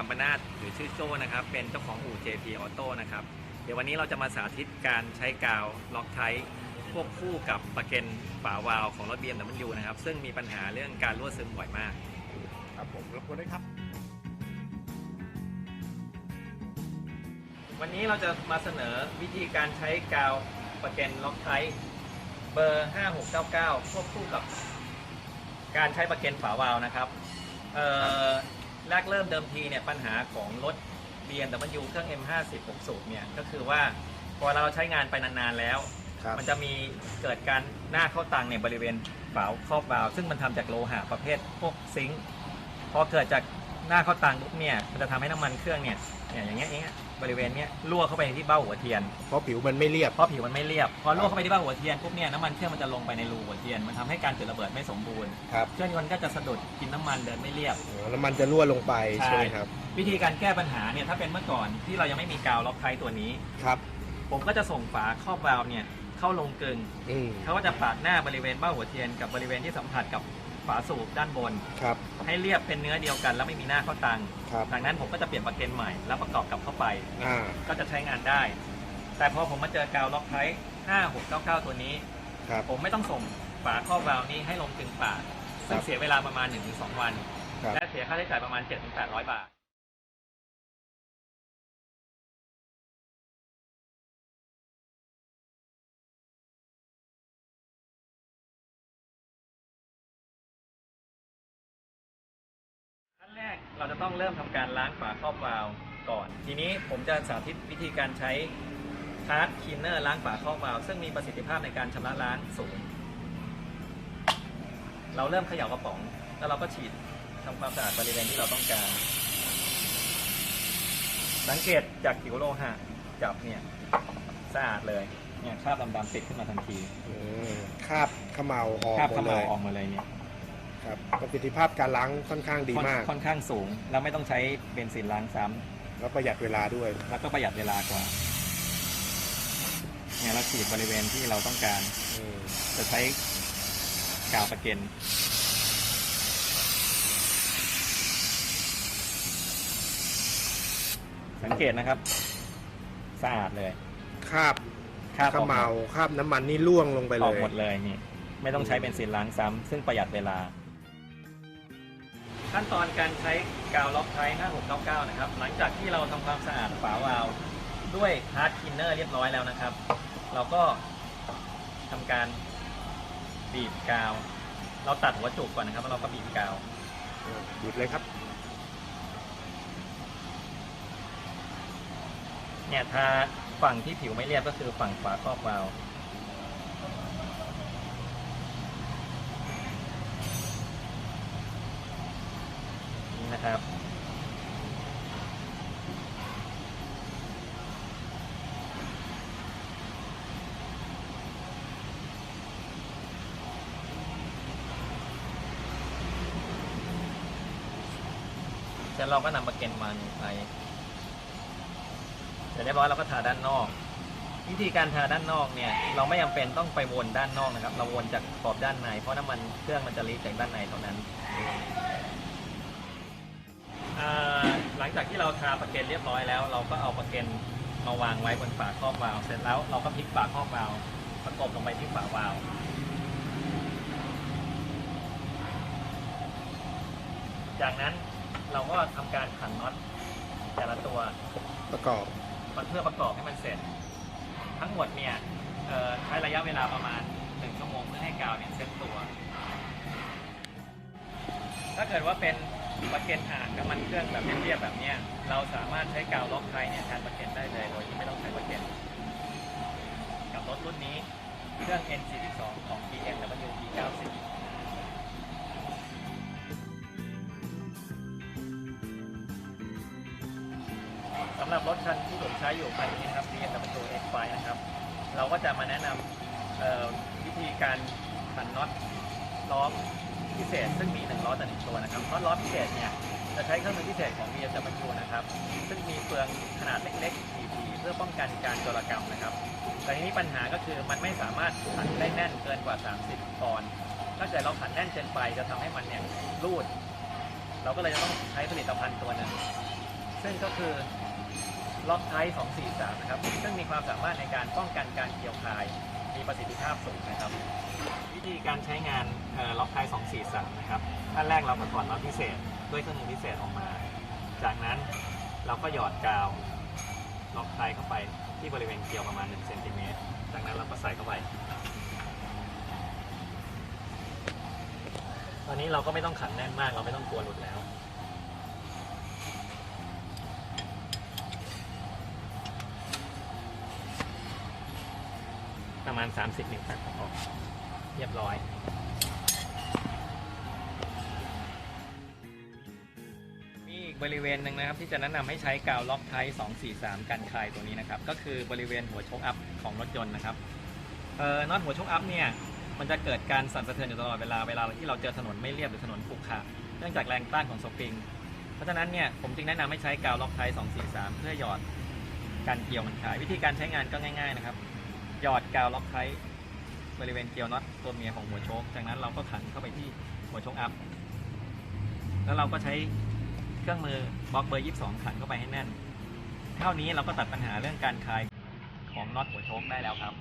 กัมปนาตหรือชื่อโจ้นะครับ เป็นเจ้าของอู่ JP Auto นะครับ เดี๋ยววันนี้เราจะมาสาธิตการใช้กาวล็อกไทควบคู่กับประเก็นฝาวาล์วของรถ BMW นะครับ ซึ่งมีปัญหาเรื่องการรั่วซึมบ่อยมาก ครับผมรบกวนด้วยครับ วันนี้เราจะมาเสนอวิธีการใช้กาวประเก็นล็อกไทเบอร์ 5699 ควบคู่กับ การใช้ประเก็นฝาวาล์วนะครับเอ่อ แรกเริ่มเดิมทีเนี่ยปัญหาของรถ BMW เครื่อง M50 6สูบเนี่ยก็คือว่าพอเราใช้งานไปนานๆแล้ว ครับ มันจะมีเกิดการหน้าเข้าตังเนี่ยบริเวณฝาครอบวาล์วซึ่งมันทำจากโลหะประเภทพวกซิงค์พอเกิดจากหน้าเข้าตังปุ๊บเนี่ยมันจะทำให้น้ำมันเครื่องเนี่ยเนี่ยอย่างเงี้ยอย่างเงี้ย บริเวณเนี้ยรั่วเข้าไปที่เบ้าหัวเทียน เพราะผิวมันไม่เรียบ เพราะผิวมันไม่เรียบ พอรั่วเข้าไปที่เบ้าหัวเทียนปุ๊บเนี่ยน้ำมันเครื่องมันจะลงไปในรูหัวเทียน มันทำให้การจุดระเบิดไม่สมบูรณ์ ครับเครื่องยนต์ก็จะสะดุดกินน้ำมันเดินไม่เรียบ อ๋อแล้วมันจะรั่วลงไปใช่ใช่ไหมครับ วิธีการแก้ปัญหาเนี่ยถ้าเป็นเมื่อก่อนที่เรายังไม่มีกาวล็อกไทตัวนี้ ครับ ผมก็จะส่งฝาครอบวาล์วเนี่ยเข้าลงกลึงอืม เขาก็จะปาดหน้าบริเวณเบ้าหัวเทียนกับบริเวณที่สัมผัสกับ ฝาสูบด้านบน ครับ ให้เรียบเป็นเนื้อเดียวกัน แล้วไม่มีหน้าเข้าตังครับดังนั้นผมก็จะเปลี่ยนประเก็นใหม่ แล้วประกอบกลับเข้าไป อ่า ก็จะใช้งานได้ แต่พอผมมาเจอกาวล็อกไท5699 ตัวนี้ ครับ ผมไม่ต้องส่งฝาครอบวาล์วนี้ให้ลงกลึงปากซึ่งครับเสียเวลาประมาณ 1-2 วัน ครับ และเสียค่าใช้จ่ายประมาณ 7-800 บาท เราจะต้องเริ่มทำการล้างฝาครอบวาล์วก่อน ทีนี้ผมจะสาธิตวิธีการใช้คาร์ดคลีนเนอร์ล้างฝาครอบวาล์วซึ่งมีประสิทธิภาพในการชำระล้างสูง เราเริ่มเขย่ากระป๋อง แล้วเราก็ฉีดทำความสะอาดบริเวณที่เราต้องการ สังเกตจากผิวโลหะจับเนี่ยสะอาดเลยเนี่ยคราบดำๆติดขึ้นมาทันทีอืมคราบเขมเหลาออกคราบหมเขดมเลลายออกมาเลยเนี่ย ครับประสิทธิภาพการล้างค่อนข้างดีค่อนมาก ค่อนข้างสูง แล้วไม่ต้องใช้เบนซินล้างซ้ำแล้วประหยัดเวลาด้วย แล้วก็ประหยัดเวลากว่าเนี่ยเราฉีดบริเวณที่เราต้องการอืมจะใช้กาวประเก็นสังเกตนะครับสะอาดเลยคราบคราบเขออกมเหหมลาดคราบน้ำมันนี่ล่วงลงไปอเลอกย หมดเลยนี่ไม่ต้องใช้เบนซินล้างซ้ำซึ่งประหยัดเวลา ขั้นตอนการใช้กาวล็อกไท5699 นะครับ หลังจากที่เราทำความสะอาดฝาวาล์วด้วยฮาร์ดคินเนอร์เรียบร้อยแล้วนะครับ เราก็ทำการบีบกาว เราตัดหัวจุกก่อนนะครับ แล้วเราก็บีบกาวหยุดเลยครับ เนี่ยถ้าฝั่งที่ผิวไม่เรียบก็คือฝั่งฝาครอบวาล์ว นะครับเสร็จเราก็นำมาเก็นมันไปเสร็จเรียบร้อยเราก็ทาด้านนอก วิธีการทาด้านนอกเนี่ย เราไม่จำเป็นต้องไปวนด้านนอกนะครับ เราวนจากขอบด้านใน เพราะน้ำมันเครื่องมันจะลีกจากด้านในเท่านั้น หลังจากที่เราทาประเก็นเรียบร้อยแล้ว เราก็เอาประเก็นมาวางไว้บนฝาครอบวาล์วเสร็จแล้วเราก็พลิกฝาครอบวาล์วประกบลงไปที่ฝาวาล์วจากนั้นเราก็ทำการขันน็อตแต่ละตัวประกอบมันเพื่อประกอบให้มันเสร็จ ทั้งหมดเนี่ยเอ่อใช้ระยะเวลาประมาณ1ชั่วโมงเพื่อให้กาวเนี่ยเซ็ตตัว ถ้าเกิดว่าเป็น ประเก็นอ่างน้ำมันเครื่องแบบเรียบๆแบบเนี้ยเราสามารถใช้กาวล็อกไทเนี่ยแทนประเก็นได้เลยโดยที่ไม่ต้องใช้ประเก็นกับรถรุ่นนี้เครื่อง N42 ของ BMW P90 สำหรับรถคันที่ผมใช้อยู่คันนี้นะครับ BMW X5 นะครับ เราก็จะมาแนะนำวิธีการขันน็อตล้อ พิเศษ ซึ่งมีหนึ่งล้อต่อหนึ่งตัวนะครับน็อตล้อพิเศษเนี่ยจะใช้เครื่องมือพิเศษของ BMW นะครับ ซึ่งมีเฟืองขนาดเล็กๆถี่ๆเพื่อป้องกันการโจรกรรมนะครับแต่ทีนี้ปัญหาก็คือมันไม่สามารถขันได้แน่นเกินกว่า 30ปอนด์ถ้าเกิดเราขันแน่นเกินไปจะทำให้มันเนี่ยรูด เราก็เลยจะต้องใช้ผลิตภัณฑ์ตัวหนึ่งซึ่งก็คือล็อกไทป์243 นะครับ ซึ่งมีความสามารถในการป้องกันการเกี่ยวคาย มีประสิทธิภาพสูงนะครับ วิธีการใช้งานเอ่อล็อกไทป์243นะครับขั้นแรกเราก็ถอดน็อตพิเศษด้วยเครื่องมือพิเศษออกมา จากนั้นเราก็หยอดกาวล็อกไทป์เข้าไปที่บริเวณเกลียวประมาณ1เซนติเมตรจากนั้นเราก็ใส่เข้าไป ตอนนี้เราก็ไม่ต้องขันแน่นมากเราไม่ต้องกลัวหลุดแล้ว ประมาณ 30นิ้วตัดออกเรียบร้อยมีอีกบริเวณหนึ่งนะครับ ที่จะแนะนำให้ใช้กาวล็อกไทป์243 กันคลายตัวนี้นะครับ ก็คือบริเวณหัวโชคอัพของรถยนต์นะครับเอ่อน็อตหัวโชคอัพเนี่ยมันจะเกิดการสั่นสะเทือนอยู่ตลอดเวลาเวลาที่เราเจอถนนไม่เรียบหรือถนนขรุขระเนื่องจากแรงต้านของสปริง เพราะฉะนั้นเนี่ยผมจึงแนะนำให้ใช้กาวล็อกไทป์243 เพื่อหยอดการเกี่ยวมันคาย วิธีการใช้งานก็ง่าย ๆ นะครับ หยอดกาวล็อกไทป์บริเวณเกลียวน็อตตัวเมียของหัวโชคจากนั้นเราก็ขันเข้าไปที่หัวโชคอัพ แล้วเราก็ใช้เครื่องมือบล็อกเบอร์ 22 ขันเข้าไปให้แน่น เท่านี้เราก็ตัดปัญหาเรื่องการคลายของน็อตหัวโชคได้แล้วครับ